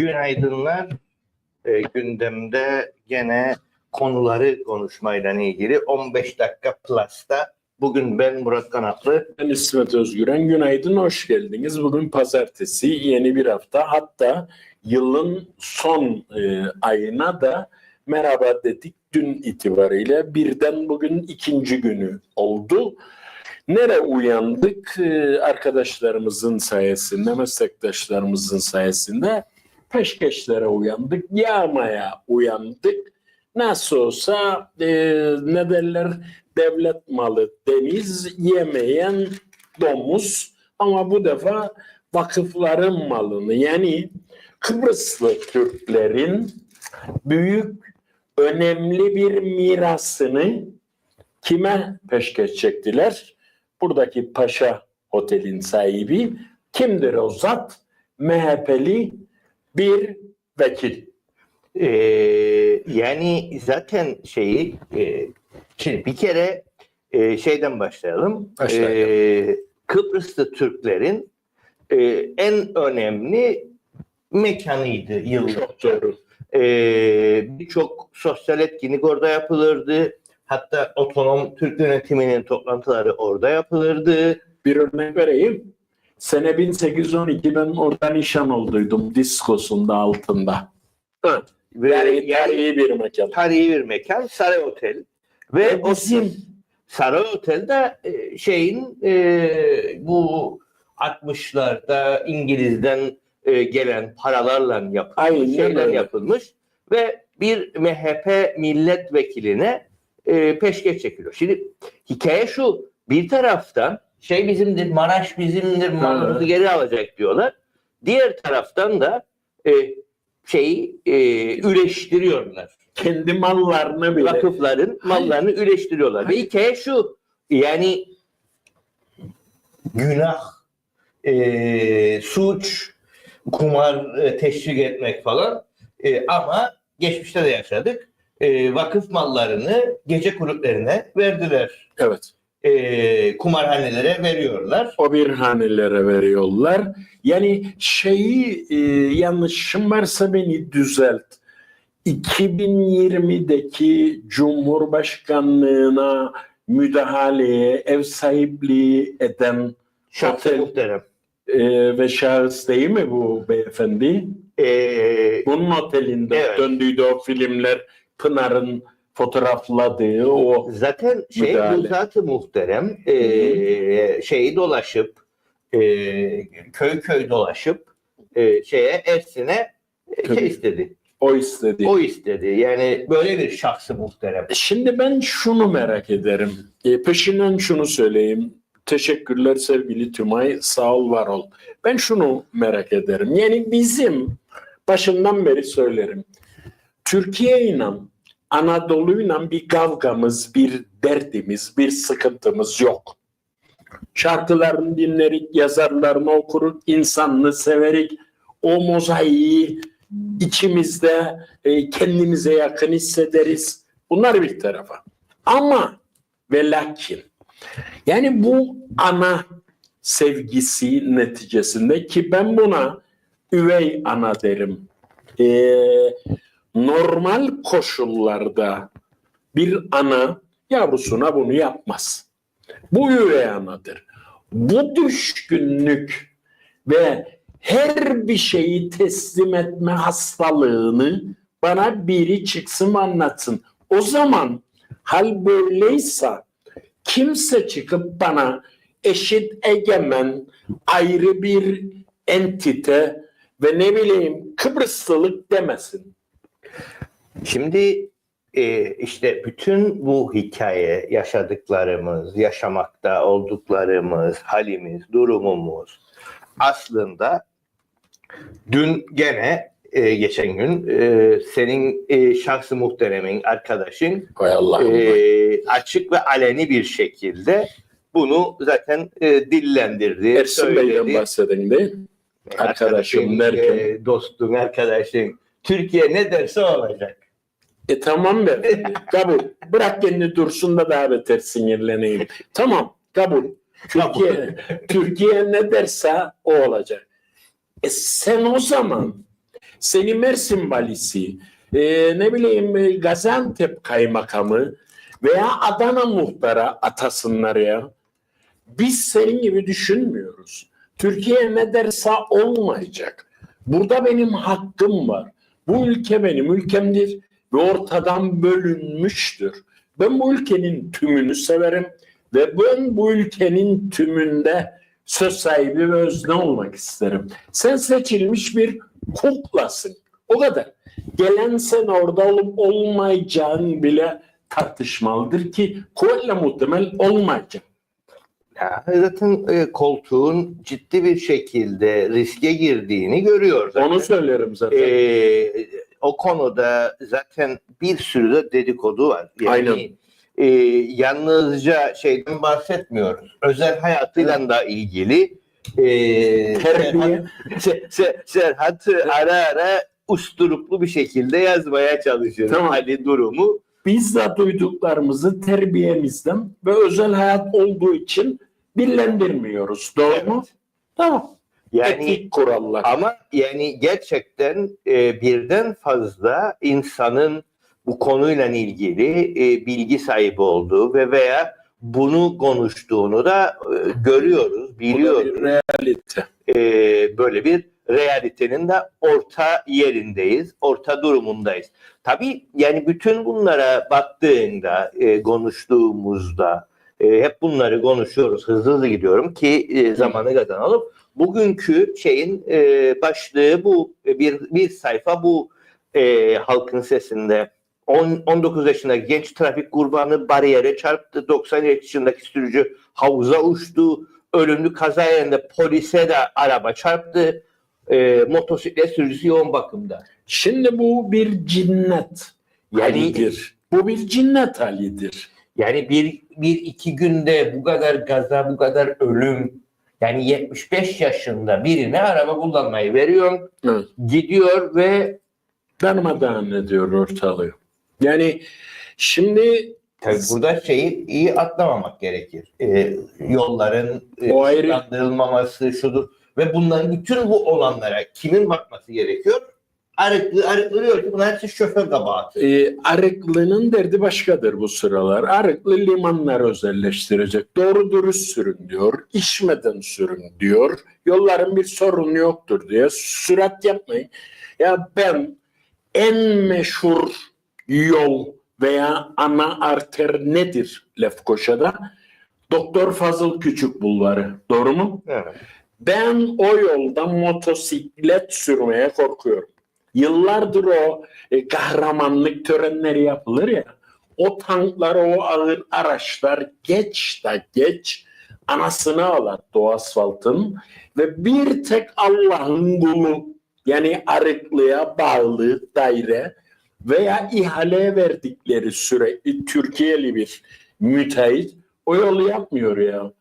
Günaydınlar. Ee, gündemde gene konuları konuşmayla ilgili 15 dakika plus'ta bugün ben Murat Kanatlı. Ben İsmet Özgüren. Günaydın, hoş geldiniz. Bugün pazartesi, yeni bir hafta. Hatta yılın son e, ayına da merhaba dedik dün itibariyle. Birden bugün ikinci günü oldu. Nere uyandık? E, arkadaşlarımızın sayesinde, meslektaşlarımızın sayesinde peşkeşlere uyandık, yağmaya uyandık. Nasıl olsa e, ne derler devlet malı deniz yemeyen domuz ama bu defa vakıfların malını yani Kıbrıslı Türklerin büyük önemli bir mirasını kime peşkeş çektiler? Buradaki Paşa Otel'in sahibi kimdir o zat? MHP'li bir vekil. Ee, yani zaten şeyi e, şimdi bir kere e, şeyden başlayalım. Başlayalım. Ee, Kıbrıslı Türklerin e, en önemli mekanıydı yıllarca. Çok doğru. Ee, birçok sosyal etkinlik orada yapılırdı. Hatta otonom Türk yönetiminin toplantıları orada yapılırdı. Bir örnek vereyim. Sene 1812 ben orada nişan olduydum diskosunda altında. Evet. Ve Yani yani tarihi bir mekan. tarihi bir mekan Saray Otel. Ve o bizim Saray Otel'de e, şeyin e, bu 60'larda İngiliz'den e, gelen paralarla yapılmış, Aynen şeyler öyle. yapılmış ve bir MHP milletvekiline e, peşkeş çekiliyor. Şimdi hikaye şu bir taraftan şey bizimdir, Maraş bizimdir, malımızı geri alacak diyorlar. Diğer taraftan da e, şeyi e, üreştiriyorlar kendi mallarını bile vakıfların mallarını üreştiriyorlar. Ve Hayır. hikaye şu yani günah, e, suç, kumar e, teşvik etmek falan E, ama geçmişte de yaşadık. E, vakıf mallarını gece kulüplerine verdiler. evet E, kumarhanelere veriyorlar. o bir hanelere veriyorlar. Yani şeyi e, yanlışım varsa beni düzelt. 2020'deki Cumhurbaşkanlığına müdahaleye ev sahipliği eden Şahsı Otel. muhterem. e, ve şahıs değil mi bu beyefendi? E, Bunun otelinde Evet. döndüğü o filmler Pınar'ın fotoğrafladığı o Zaten şey Müdahale. bu zatı muhterem e, şeyi dolaşıp e, köy köy dolaşıp e, şeye Ersin'e e, şey istedi. o istedi. O istedi. Yani böyle bir şahsı muhterem. Şimdi ben şunu merak ederim. E, peşinden şunu söyleyeyim. Teşekkürler sevgili Tümay. Sağ ol, var ol. Ben şunu merak ederim. Yani bizim başından beri söylerim. Türkiye ile Anadolu'yla bir kavgamız, bir derdimiz, bir sıkıntımız yok. Şarkılarını dinlerik, yazarlarını okuruk, insanını severik. O mozaiği içimizde e, kendimize yakın hissederiz. Bunlar bir tarafa. Ama ve lakin yani bu ana sevgisi neticesinde ki ben buna üvey ana derim. E, normal koşullarda bir ana yavrusuna bunu yapmaz. Bu üvey anadır. Bu düşkünlük ve her bir şeyi teslim etme hastalığını bana biri çıksın anlatsın. O zaman hal böyleyse kimse çıkıp bana eşit egemen ayrı bir entite ve ne bileyim Kıbrıslılık demesin. Şimdi e, işte bütün bu hikaye yaşadıklarımız, yaşamakta olduklarımız, halimiz, durumumuz aslında dün gene e, geçen gün e, senin e, şahsı muhteremin arkadaşın e, açık ve aleni bir şekilde bunu zaten e, dillendirdi, Ersin Bey'den söyledi. bahsedin değil mi? Arkadaşım Arkadaşın, derken. e, dostun, arkadaşın. Türkiye ne derse olacak. E tamam be. kabul. Bırak kendini dursun da daha beter sinirleneyim. Tamam kabul. Türkiye, Türkiye ne derse o olacak. E sen o zaman Seni Mersin valisi, e, ne bileyim e, Gaziantep kaymakamı veya Adana muhtara atasınlar ya. Biz senin gibi düşünmüyoruz. Türkiye ne derse olmayacak. Burada benim hakkım var. Bu ülke benim ülkemdir ve ortadan bölünmüştür. Ben bu ülkenin tümünü severim ve ben bu ülkenin tümünde söz sahibi ve özne olmak isterim. Sen seçilmiş bir kuklasın. O kadar. Gelen sen orada olup olmayacağın bile tartışmalıdır ki kuvvetle muhtemel olmayacak. Ya, zaten e, koltuğun ciddi bir şekilde riske girdiğini görüyor zaten. Onu söylerim zaten. Ee, o konuda zaten bir sürü de dedikodu var. Yani, Aynen. e, yalnızca şeyden bahsetmiyoruz. Özel hayatıyla da ilgili e, Terbiye. Serhat, Se- Serhat ara ara usturuplu bir şekilde yazmaya çalışır. Tamam. Hani durumu. Biz de duyduklarımızı terbiyemizden ve özel hayat olduğu için dillendirmiyoruz. Doğru mu? Tamam. Yani Etik kurallar. Ama yani gerçekten e, birden fazla insanın bu konuyla ilgili e, bilgi sahibi olduğu ve veya bunu konuştuğunu da e, görüyoruz, Bu da biliyoruz. bir realite. E, böyle bir realitenin de orta yerindeyiz, orta durumundayız. Tabii yani bütün bunlara baktığında, e, konuştuğumuzda, e, hep bunları konuşuyoruz, hızlı hızlı gidiyorum ki e, zamanı kazanalım. Bugünkü şeyin e, başlığı bu e, bir bir sayfa bu e, halkın sesinde. On- 19 yaşındaki genç trafik kurbanı bariyere çarptı. 90 yaşındaki sürücü havuza uçtu. Ölümlü kaza yerinde polise de araba çarptı. E, motosiklet sürücüsü yoğun bakımda. Şimdi bu bir cinnet Yani halidir. Bu bir cinnet halidir. yani bir, bir iki günde bu kadar gaza, bu kadar ölüm. Yani 75 yaşında birine araba kullanmayı veriyorsun. Evet. Gidiyor ve Darmadağın ediyor ortalığı. Yani şimdi Tabii burada şeyi iyi atlamamak gerekir. Ee, yolların e, O ayrı. şudur. Ve bunların bütün bu olanlara kimin bakması gerekiyor? Arıklı, arıklı diyor ki bunlar hepsi şoför kabahati. e, Arıklı'nın derdi başkadır bu sıralar. Arıklı limanları özelleştirecek. Doğru dürüst sürün diyor. İçmeden sürün diyor. Yolların bir sorunu yoktur diye. Sürat yapmayın. Ya ben en meşhur yol veya ana arter nedir Lefkoşa'da? Doktor Fazıl Küçük Bulvarı. Doğru mu? Evet. Ben o yolda motosiklet sürmeye korkuyorum. Yıllardır o e, kahramanlık törenleri yapılır ya. O tanklar, o ağır araçlar geç da geç anasını ağlattı o asfaltın ve bir tek Allah'ın kulu yani arıklıya bağlı daire veya ihaleye verdikleri sürekli Türkiye'li bir müteahhit o yolu yapmıyor ya.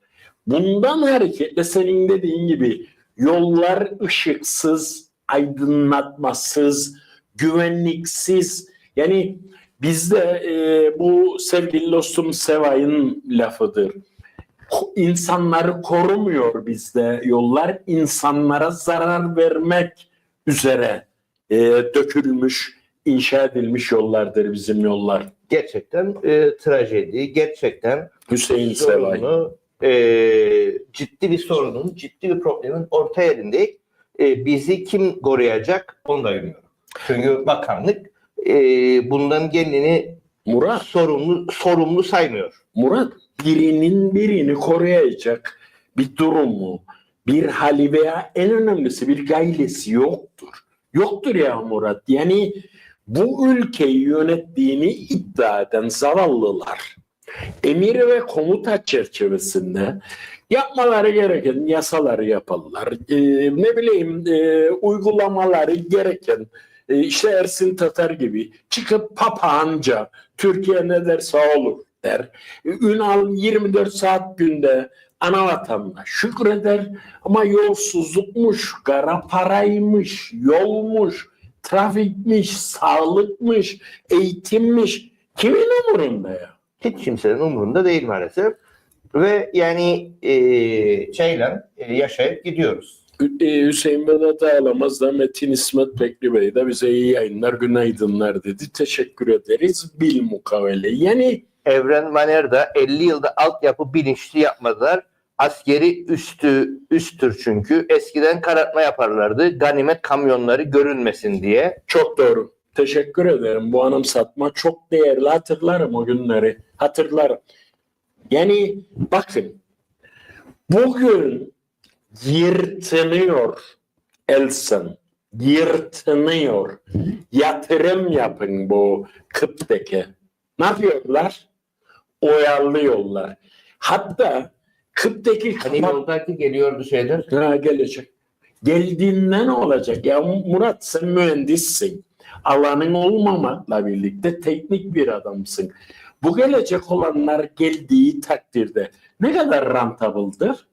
Bundan hareketle senin dediğin gibi yollar ışıksız, aydınlatmasız, güvenliksiz. Yani bizde e, bu sevgili dostum Sevay'ın lafıdır. İnsanları korumuyor bizde yollar. insanlara zarar vermek üzere e, dökülmüş, inşa edilmiş yollardır bizim yollar. Gerçekten e, trajedi, gerçekten Hüseyin Sevay. sorunu, e, ciddi bir sorunun, ciddi bir problemin orta yerindeyiz. E, bizi kim koruyacak onu da bilmiyorum. Çünkü bakanlık e, bundan kendini Murat. sorumlu sorumlu saymıyor. Murat birinin birini koruyacak bir durumu, bir hali veya en önemlisi bir gaylesi yoktur. Yoktur ya Murat. Yani bu ülkeyi yönettiğini iddia eden zavallılar emir ve komuta çerçevesinde yapmaları gereken yasaları yaparlar. Ee, ne bileyim e, uygulamaları gereken e, işte Ersin Tatar gibi çıkıp papağanca Türkiye ne derse olur der. Ünal 24 saat günde ana vatanına şükreder ama yolsuzlukmuş, kara paraymış, yolmuş, trafikmiş, sağlıkmış, eğitimmiş. Kimin umurunda ya? Hiç kimsenin umurunda değil maalesef. Ve yani e, şeyle e, yaşayıp gidiyoruz. Ee, Hüseyin Vedat Ağlamaz da Metin İsmet Bekli Bey de bize iyi yayınlar, günaydınlar dedi. Teşekkür ederiz. Bil mukavele. Yani Evren Maner'da 50 yılda altyapı bilinçli yapmadılar. Askeri üstü üsttür çünkü. Eskiden karartma yaparlardı. Ganimet kamyonları görünmesin diye. çok doğru. Teşekkür ederim. Bu anımsatma çok değerli. Hatırlarım o günleri. Hatırlarım. Yani bakın bugün yırtınıyor Elson. Yırtınıyor. Yatırım yapın bu Kıp'taki. Ne yapıyorlar? Oyalıyorlar. Hatta Kıp'taki Hani yoldaki geliyordu şeyler. Ha, gelecek. Geldiğinde ne olacak? Ya Murat sen mühendissin. Alanın olmamakla birlikte teknik bir adamsın. Bu gelecek olanlar geldiği takdirde ne kadar rantabıldır?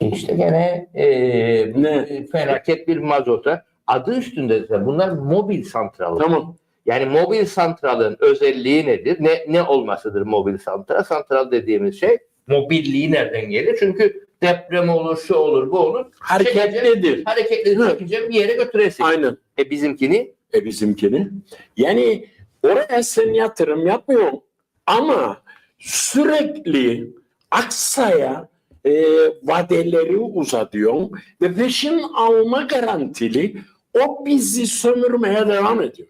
İşte gene e, Ne? felaket bir mazota. Adı üstünde bunlar mobil santral. Tamam. Yani mobil santralın özelliği nedir? Ne ne olmasıdır mobil santral? Santral dediğimiz şey mobilliği nereden gelir? Çünkü deprem olur, şu olur, bu olur. Hareketlidir. Hareketli Hı. çekeceğim bir yere götüresin. Aynen. E bizimkini E bizimkini. Yani oraya sen yatırım yapmıyorsun ama sürekli aksaya e, vadeleri uzatıyorsun ve peşin alma garantili o bizi sömürmeye devam ediyor.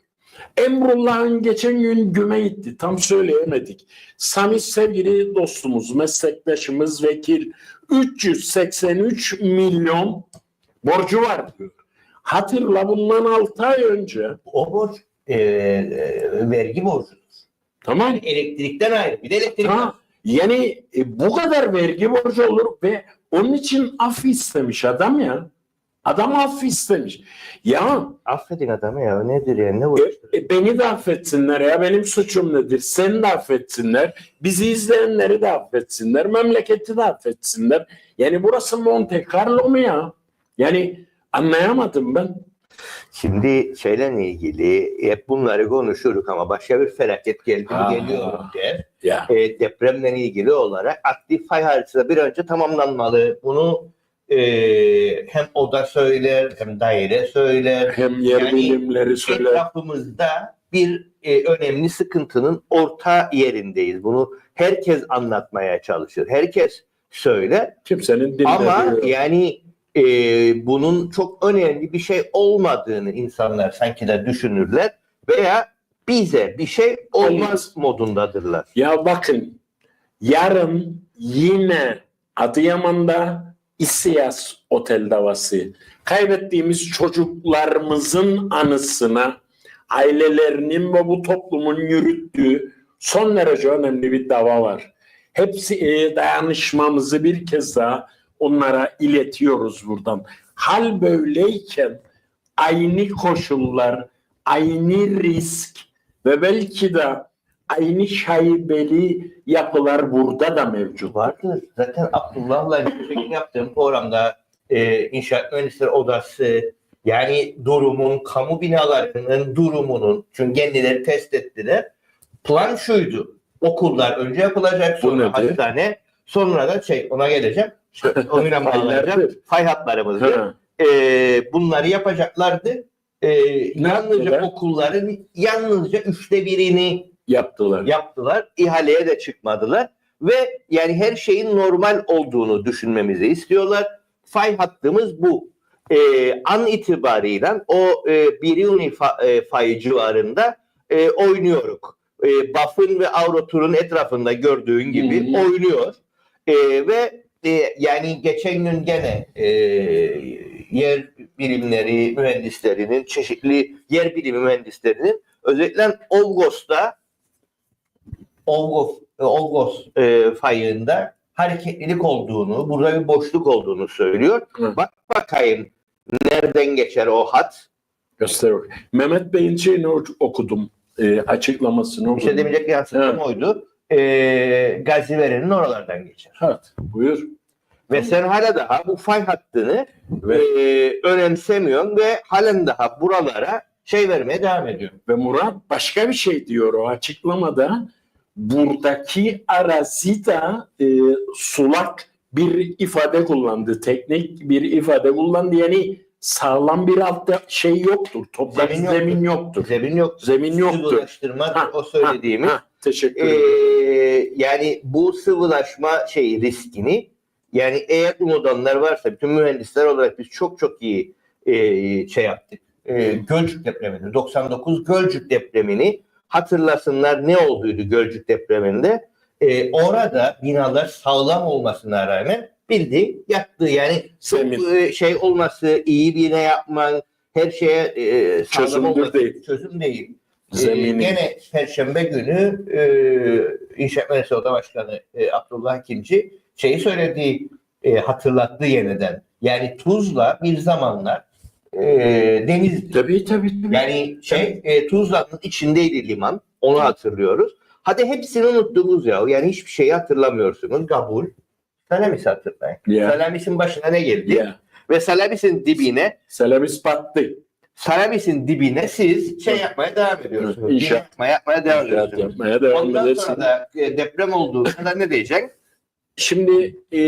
Emrullah'ın geçen gün güme gitti. Tam söyleyemedik. Sami sevgili dostumuz, meslektaşımız, vekil 383 milyon borcu var diyor. Hatırla bundan 6 ay önce. o borç e, e, vergi borcudur. Tamam. Yani elektrikten ayrı. Bir de elektrik Ha, yani e, bu kadar vergi borcu olur ve onun için af istemiş adam ya. Adam af istemiş. Ya Affedin adamı ya. Nedir ya? Ne e, e, beni de affetsinler ya. Benim suçum nedir? Seni de affetsinler. Bizi izleyenleri de affetsinler. Memleketi de affetsinler. Yani burası Monte Carlo mu ya? Yani anlayamadım ben. Şimdi şeyle ilgili hep bunları konuşuruz ama başka bir felaket geldi mi geliyor der. Ya. E, depremle ilgili olarak aktif fay haritası bir önce tamamlanmalı. Bunu e, hem oda söyler hem daire söyler. Hem yer Yani bilimleri söyler. Etrafımızda bir e, önemli sıkıntının orta yerindeyiz. Bunu herkes anlatmaya çalışır. Herkes söyler. Kimsenin dinlediği Ama yani e, bunun çok önemli bir şey olmadığını insanlar sanki de düşünürler veya bize bir şey olmaz modundadırlar. Ya bakın yarın yine Adıyaman'da İSİAS Otel davası kaybettiğimiz çocuklarımızın anısına ailelerinin ve bu toplumun yürüttüğü son derece önemli bir dava var. Hepsi e, dayanışmamızı bir kez daha onlara iletiyoruz buradan. Hal böyleyken aynı koşullar, aynı risk ve belki de aynı şaibeli yapılar burada da mevcut. Vardır. Zaten Abdullah'la yaptığım programda e, İnşaat Mühendisleri Odası yani durumun, kamu binalarının durumunun çünkü kendileri test ettiler. Plan şuydu. Okullar önce yapılacak sonra hastane sonra da şey ona geleceğim. İşte onunla. Fay hatlarımızdır. Ha, e, bunları yapacaklardı. E, yalnızca okulların yalnızca üçte birini yaptılar. yaptılar. İhaleye de çıkmadılar. Ve yani her şeyin normal olduğunu düşünmemizi istiyorlar. Fay hattımız bu. E, an itibariyle o e, Biruni fa, e, fay civarında e, oynuyoruz. E, Buff'ın ve Avrotur'un etrafında gördüğün gibi Hı hı. oynuyor. E, ve yani geçen gün gene e, yer bilimleri mühendislerinin çeşitli yer bilimi mühendislerinin özellikle Olgos'ta Olgos, Olgos e, fayında hareketlilik olduğunu, burada bir boşluk olduğunu söylüyor. Hı. Bak bakayım nereden geçer o hat? Göster. Mehmet Bey'in şeyini ok- okudum. E, açıklamasını Bir okudum. şey demeyecek yansıtım oydu. E, Gaziveren'in oralardan geçer. Evet, buyur. Ve sen hala daha bu fay hattını Ve, e, önemsemiyorsun ve halen daha buralara şey vermeye devam ediyorsun. ve Murat başka bir şey diyor o açıklamada. Buradaki arazi de e, sulak bir ifade kullandı. Teknik bir ifade kullandı. Yani sağlam bir altta şey yoktur. Toprak Zemin zemin, yoktur. yoktur. Zemin yok. Zemin yoktur. Ha, o söylediğimiz. Ha, teşekkür Ee, ederim. yani bu sıvılaşma şey riskini yani eğer umudanlar varsa bütün mühendisler olarak biz çok çok iyi e, şey yaptık. E, Gölcük depremini 99 Gölcük depremini hatırlasınlar ne olduydu Gölcük depreminde. E, orada binalar sağlam olmasına rağmen bildi yattı. Yani çok e, şey olması, iyi bina yapman, her şeye e, sağlam Çözümdür olması değil. çözüm değil. Ee, Zeminin. gene Perşembe günü e, İnşaat Oda Başkanı e, Abdullah Hakinci şeyi söyledi, e, hatırlattı yeniden. Yani Tuzla bir zamanlar e, denizdi. Tabii tabii. tabii. Yani şey e, Tuzla'nın içindeydi liman. Onu hatırlıyoruz. Hadi hepsini unuttunuz ya. Yani hiçbir şeyi hatırlamıyorsunuz. Kabul. Salamis hatırlayın. Ya, Salamis'in başına ne geldi? ya. Ve Salamis'in dibine Selamis battı. Salamis'in dibine siz şey yapmaya devam ediyorsunuz. İnşaat. Yapmaya, yapmaya devam İnşaat ediyorsunuz. yapmaya devam Ondan edersin. sonra da e, deprem olduğunda da ne diyeceksin? Şimdi e,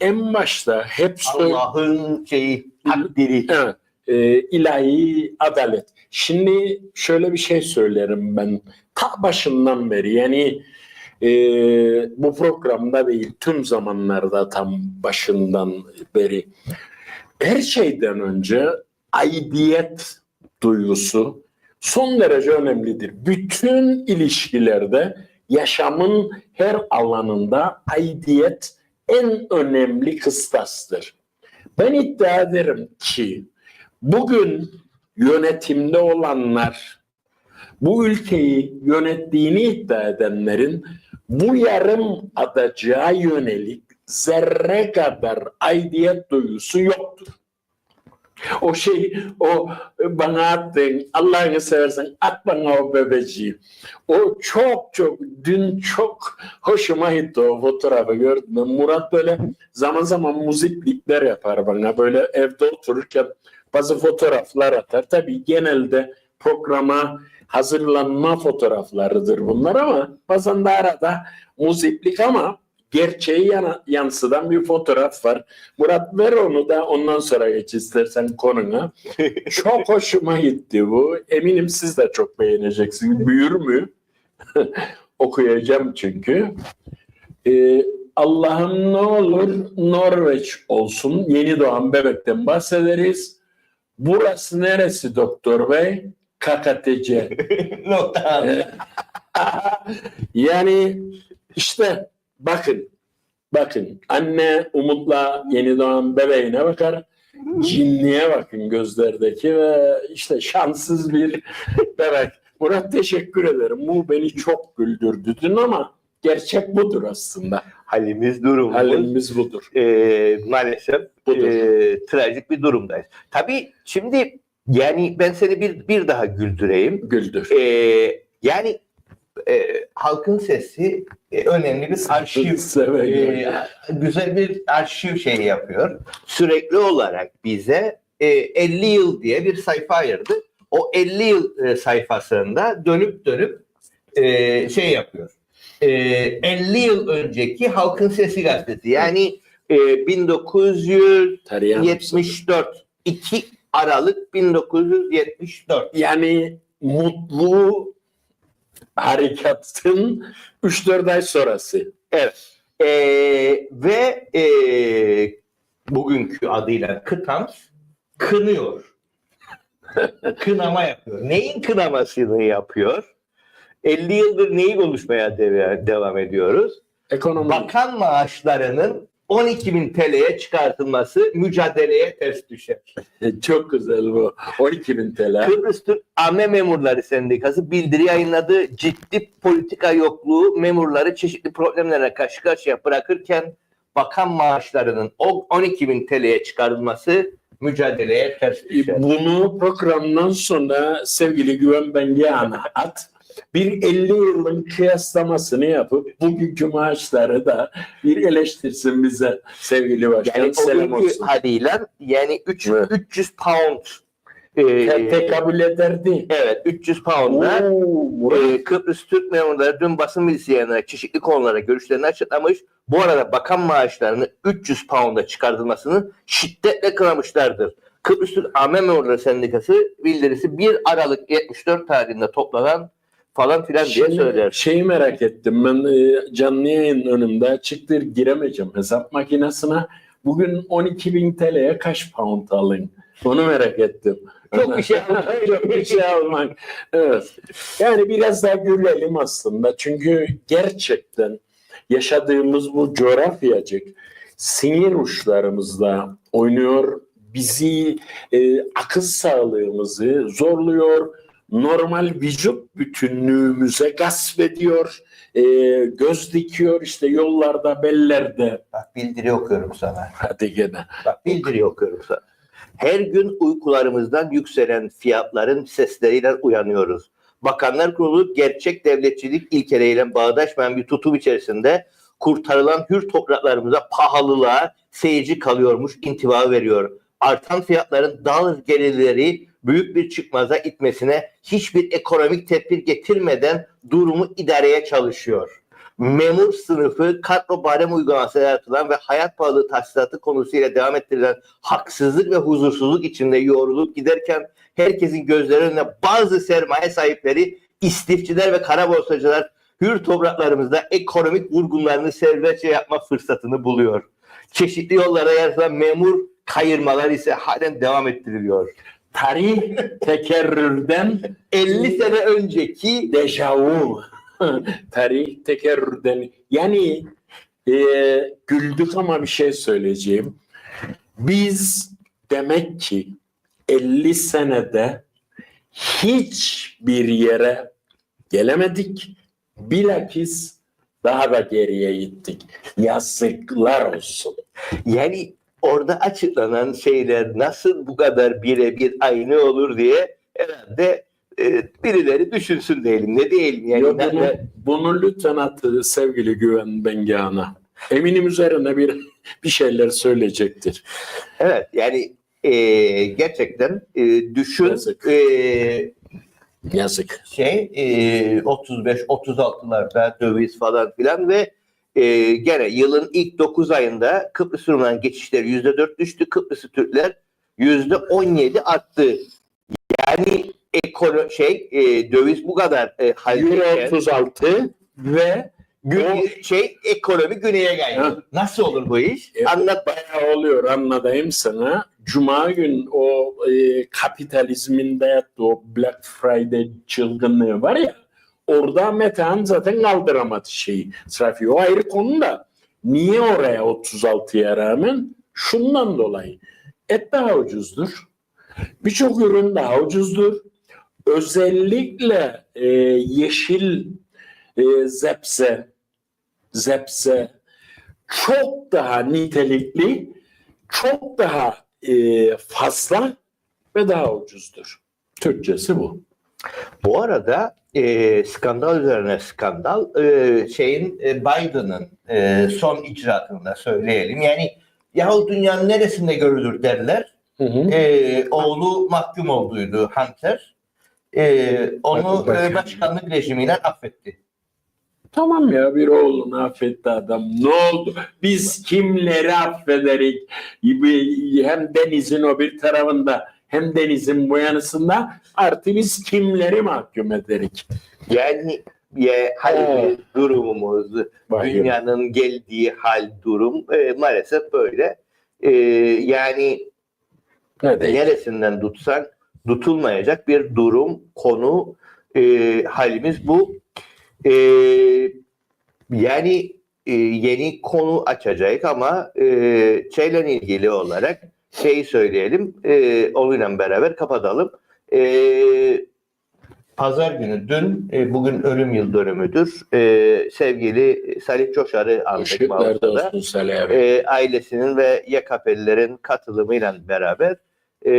en başta hep söyle- Allah'ın şeyi takdiri. Evet, e, ilahi adalet. Şimdi şöyle bir şey söylerim ben. Ta başından beri yani e, bu programda değil tüm zamanlarda tam başından beri her şeyden önce aidiyet duygusu son derece önemlidir. Bütün ilişkilerde yaşamın her alanında aidiyet en önemli kıstastır. Ben iddia ederim ki bugün yönetimde olanlar bu ülkeyi yönettiğini iddia edenlerin bu yarım adacığa yönelik zerre kadar aidiyet duygusu yoktur. O şey, o bana attın, Allah'ını seversen at bana o bebeciği. O çok çok, dün çok hoşuma gitti o fotoğrafı gördüm. Murat böyle zaman zaman muziklikler yapar bana. Böyle evde otururken bazı fotoğraflar atar. Tabii genelde programa hazırlanma fotoğraflarıdır bunlar ama bazen de arada muziklik ama gerçeği yana, yansıdan bir fotoğraf var. Murat ver onu da ondan sonra geç istersen konuna. çok hoşuma gitti bu. Eminim siz de çok beğeneceksiniz. Büyür mü? Okuyacağım çünkü. Ee, Allah'ım ne olur Norveç olsun. Yeni doğan bebekten bahsederiz. Burası neresi doktor bey? KKTC. Ee, yani işte bakın bakın anne umutla yeni doğan bebeğine bakar cinliğe bakın gözlerdeki ve işte şanssız bir bebek. Murat teşekkür ederim. Bu beni çok güldürdü dün ama gerçek budur aslında. Halimiz durumumuz. Halimiz budur. e, maalesef Budur. e, trajik bir durumdayız. Tabii şimdi yani ben seni bir bir daha güldüreyim. Güldür. E, yani e, halkın sesi e, önemli bir arşiv e, güzel bir arşiv şeyi yapıyor. Sürekli olarak bize e, 50 yıl diye bir sayfa ayırdı. O 50 yıl e, sayfasında dönüp dönüp e, şey yapıyor. E, 50 yıl önceki Halkın Sesi gazetesi. Yani e, 1974 Tarihi 2 Aralık 1974. Yani mutlu harekatın 3-4 ay sonrası. Evet. E, ve e, bugünkü adıyla Kıtams kınıyor. Kınama yapıyor. Neyin kınamasını yapıyor? 50 yıldır neyi konuşmaya de- devam ediyoruz? Ekonomi. Bakan maaşlarının 12 bin TL'ye çıkartılması mücadeleye ters düşer. Çok güzel bu. 12 bin TL. Kıbrıs Türk Amme Memurları Sendikası bildiri yayınladı. Ciddi politika yokluğu memurları çeşitli problemlere karşı karşıya bırakırken bakan maaşlarının o 12 bin TL'ye çıkarılması mücadeleye ters düşer. Bunu programdan sonra sevgili Güven Bengihan'a at. Bir 50 yılın kıyaslamasını yapıp bugünkü maaşları da bir eleştirsin bize sevgili başkan. Yani Selam olsun. adıyla yani üç- Evet. 300 pound e, Te- tekabül ederdi. evet 300 pound'a e, Kıbrıs Türk memurları dün basın bilgisayarına çeşitli konulara görüşlerini açıklamış. Bu arada bakan maaşlarını 300 pound'a çıkartılmasını şiddetle kınamışlardır. Kıbrıs Türk Amel Memurları Sendikası bildirisi 1 Aralık 74 tarihinde toplanan falan filan diye Şimdi söyler. şeyi merak ettim. Ben e, canlı yayın önümde çıktır giremeyeceğim hesap makinesine. Bugün 12 bin TL'ye kaç pound alayım? Onu merak ettim. Çok bir şey almak. Çok bir şey almak. Evet. Yani biraz daha gülelim aslında. Çünkü gerçekten yaşadığımız bu coğrafyacık sinir uçlarımızda oynuyor. Bizi e, akıl sağlığımızı zorluyor. Normal vücut bütünlüğümüze gasp ediyor. E, göz dikiyor işte yollarda, bellerde. Bak bildiri okuyorum sana. Hadi gene. Bak bildiri okuyorum sana. Her gün uykularımızdan yükselen fiyatların sesleriyle uyanıyoruz. Bakanlar Kurulu gerçek devletçilik ilkeleriyle bağdaşmayan bir tutum içerisinde kurtarılan hür topraklarımıza pahalılığa seyirci kalıyormuş intiba veriyor. Artan fiyatların dal gelirleri büyük bir çıkmaza itmesine hiçbir ekonomik tedbir getirmeden durumu idareye çalışıyor memur sınıfı kadro barem uygulaması yaratılan ve hayat pahalı tahsilatı konusuyla devam ettirilen haksızlık ve huzursuzluk içinde yoğrulup giderken herkesin gözleri önüne bazı sermaye sahipleri, istifçiler ve kara borsacılar hür topraklarımızda ekonomik vurgunlarını serbestçe yapma fırsatını buluyor. Çeşitli yollara yaratılan memur kayırmalar ise halen devam ettiriliyor. Tarih tekerrürden 50 sene önceki dejavu. Tarih tekerrürden. Yani e, güldük ama bir şey söyleyeceğim. Biz demek ki 50 senede hiçbir yere gelemedik. Bilakis daha da geriye gittik. Yazıklar olsun. Yani orada açıklanan şeyler nasıl bu kadar birebir aynı olur diye herhalde e, birileri düşünsün diyelim. Ne diyelim yani. Yo, bunu, bunu lütfen at sevgili Güven Bengihan'a. Eminim üzerine bir bir şeyler söyleyecektir. evet yani e, gerçekten e, düşün Yazık. e, Yazık. şey e, 35-36'larda döviz falan filan ve e, gene yılın ilk 9 ayında Kıbrıs Rumların geçişleri %4 düştü. Kıbrıslı Türkler %17 arttı. Yani ekono şey e, döviz bu kadar e, Euro haldeyken 36 ve gün, O- şey ekonomi güneye geldi. Ha. Nasıl olur bu iş? E, Anlat bayağı oluyor anlatayım sana. Cuma gün o e, kapitalizmin dayattığı o Black Friday çılgınlığı var ya orada Metehan zaten kaldıramadı şeyi. Trafiği o ayrı konu da niye oraya 36'ya rağmen? Şundan dolayı. Et daha ucuzdur. Birçok ürün daha ucuzdur. Özellikle e, yeşil e, zepse, zepse çok daha nitelikli, çok daha e, fazla ve daha ucuzdur. Türkçesi bu. Bu arada e, skandal üzerine skandal e, şeyin e, Biden'ın e, son icraatında söyleyelim. Yani yahu dünyanın neresinde görülür derler. Hı hı. E, oğlu mahkum olduydu Hunter. E, onu e, başkanlık rejimiyle affetti. Tamam ya bir oğlunu affetti adam. Ne oldu? Biz kimleri affederik? Hem denizin o bir tarafında hem denizin bu yanısında artı biz kimleri mahkum ederik? Yani ya, hal Evet. durumumuz, Vahim. dünyanın geldiği hal durum e, maalesef böyle. E, yani Ne değil? neresinden tutsan tutulmayacak bir durum, konu, e, halimiz bu. E, yani e, yeni konu açacak ama e, şeyle ilgili olarak şeyi söyleyelim, e, onunla beraber kapatalım. E, Pazar günü dün, e, bugün ölüm yıl dönümüdür. E, sevgili Salih Coşar'ı andık Mağazada e, ailesinin ve YKP'lilerin katılımıyla beraber e,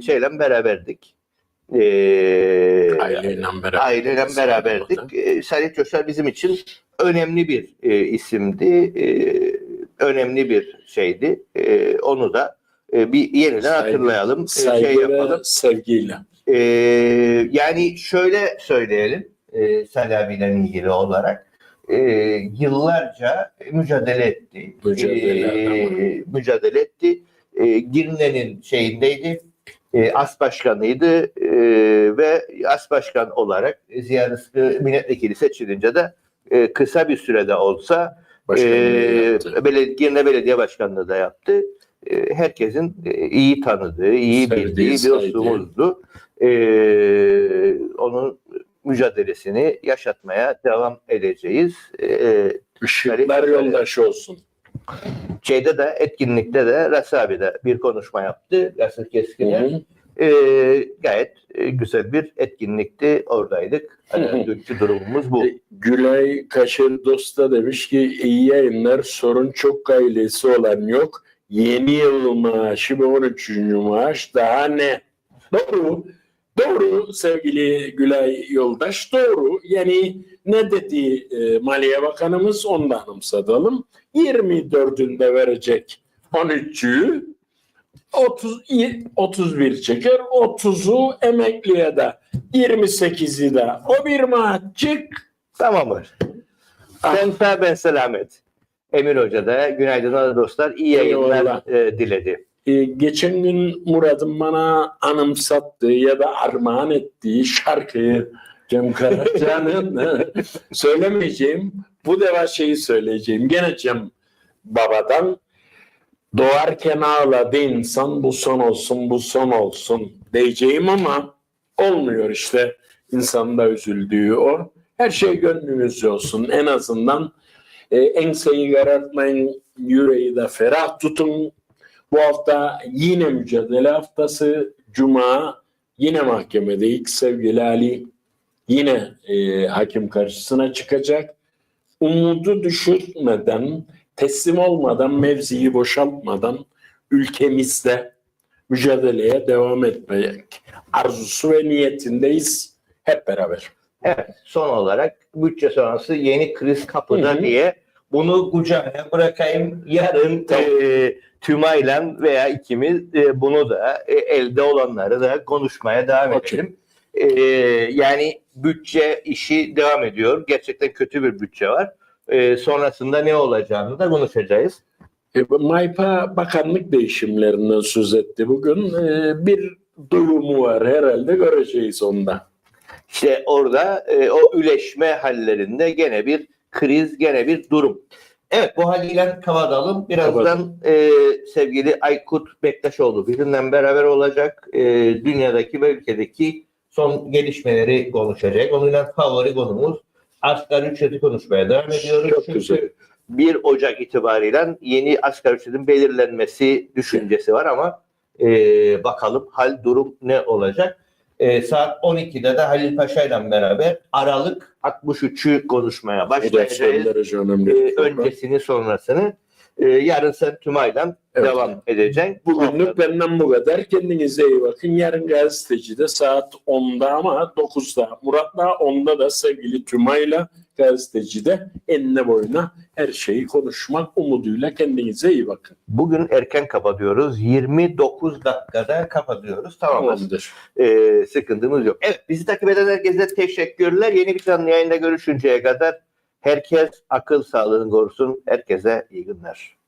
şeyle beraberdik. E, Aileyle beraber. aileyle beraberdik. E, Salih Coşar bizim için önemli bir e, isimdi. E, önemli bir şeydi. E, onu da e, bir yeniden Saygı- hatırlayalım. e, Saygı şey yapalım. sevgiyle. E, yani şöyle söyleyelim e, Selami'yle ilgili olarak. E, yıllarca mücadele etti. Mücadele, E, mücadele etti. E, Girne'nin şeyindeydi. E, as başkanıydı e, ve as başkan olarak Ziya Rızkı milletvekili seçilince de e, kısa bir sürede olsa Başkanlığı ee, belediye, Girne Belediye Başkanlığı da yaptı. Ee, herkesin e, iyi tanıdığı, iyi Sevdiği, bildiği bir dostumuzdu. Ee, onun mücadelesini yaşatmaya devam edeceğiz. Ee, Işıklar yoldaş olsun. şeyde de etkinlikte de Rasabi'de bir konuşma yaptı. Yasır Keskin'e. Ee, gayet e, güzel bir etkinlikti. Oradaydık. Hı. Hani dünkü durumumuz bu. E, Gülay Kaşır Dosta demiş ki iyi yayınlar sorun çok ailesi olan yok. Yeni yıl maaşı ve 13. maaş daha ne? Doğru. Doğru sevgili Gülay Yoldaş doğru. Yani ne dedi e, Maliye Bakanımız onu da anımsatalım. 24'ünde verecek 13'ü 30, 31 çeker 30'u emekliye de 28'i de o bir maçcık Tamamdır. Ah. Sağ ben selamet. Emir Hoca da günaydın dostlar. İyi yayınlar e, diledi. Ee, geçen gün Murat'ın bana anımsattığı ya da armağan ettiği şarkıyı Cem Karaca'nın söylemeyeceğim. Bu defa şeyi söyleyeceğim. Gene Cem Baba'dan doğarken ağladı insan bu son olsun bu son olsun diyeceğim ama olmuyor işte. İnsanın da üzüldüğü o. Her şey gönlünüzce olsun. En azından e, enseyi karartmayın, yüreği de ferah tutun. Bu hafta yine mücadele haftası. Cuma yine mahkemedeyiz. Sevgili Ali yine e, hakim karşısına çıkacak. Umudu düşürmeden, teslim olmadan, mevziyi boşaltmadan ülkemizde mücadeleye devam etmek arzusu ve niyetindeyiz hep beraber. Evet, son olarak bütçe sonrası yeni kriz kapıda Hı hı. diye bunu kucağına bırakayım. Yarın Tamam. e, Tümay'la veya ikimiz e, bunu da e, elde olanları da konuşmaya devam Okey. edelim. E, yani bütçe işi devam ediyor. Gerçekten kötü bir bütçe var. E, sonrasında ne olacağını da konuşacağız. E, MAYPA bakanlık değişimlerinden söz etti bugün. E, bir duyumu var herhalde göreceğiz onda. İşte orada e, o üleşme hallerinde gene bir kriz, gene bir durum. Evet bu haliyle kapatalım. Birazdan e, sevgili Aykut Bektaşoğlu bizimle beraber olacak. E, dünyadaki ve ülkedeki son gelişmeleri konuşacak. Onunla favori konumuz asgari ücreti konuşmaya devam ediyoruz. Çok Çünkü güzel. 1 Ocak itibariyle yeni asgari ücretin belirlenmesi düşüncesi var ama e, bakalım hal durum ne olacak? E, saat 12'de de Halil Paşa ile beraber Aralık 63'ü konuşmaya başlayacağız. derece önemli. E, öncesini sonrasını. E, yarın sen Tümay'la Evet. devam edeceksin. Bugünlük benden bu kadar. Kendinize iyi bakın. Yarın gazetecide saat 10'da ama 9'da. Murat'la 10'da da sevgili Tümay'la gazetecide enine boyuna her şeyi konuşmak umuduyla kendinize iyi bakın. Bugün erken kapatıyoruz. 29 dakikada kapatıyoruz. Tamam? Tamamdır. Ee, sıkıntımız yok. Evet bizi takip eden herkese teşekkürler. Yeni bir canlı yayında görüşünceye kadar herkes akıl sağlığını korusun. Herkese iyi günler.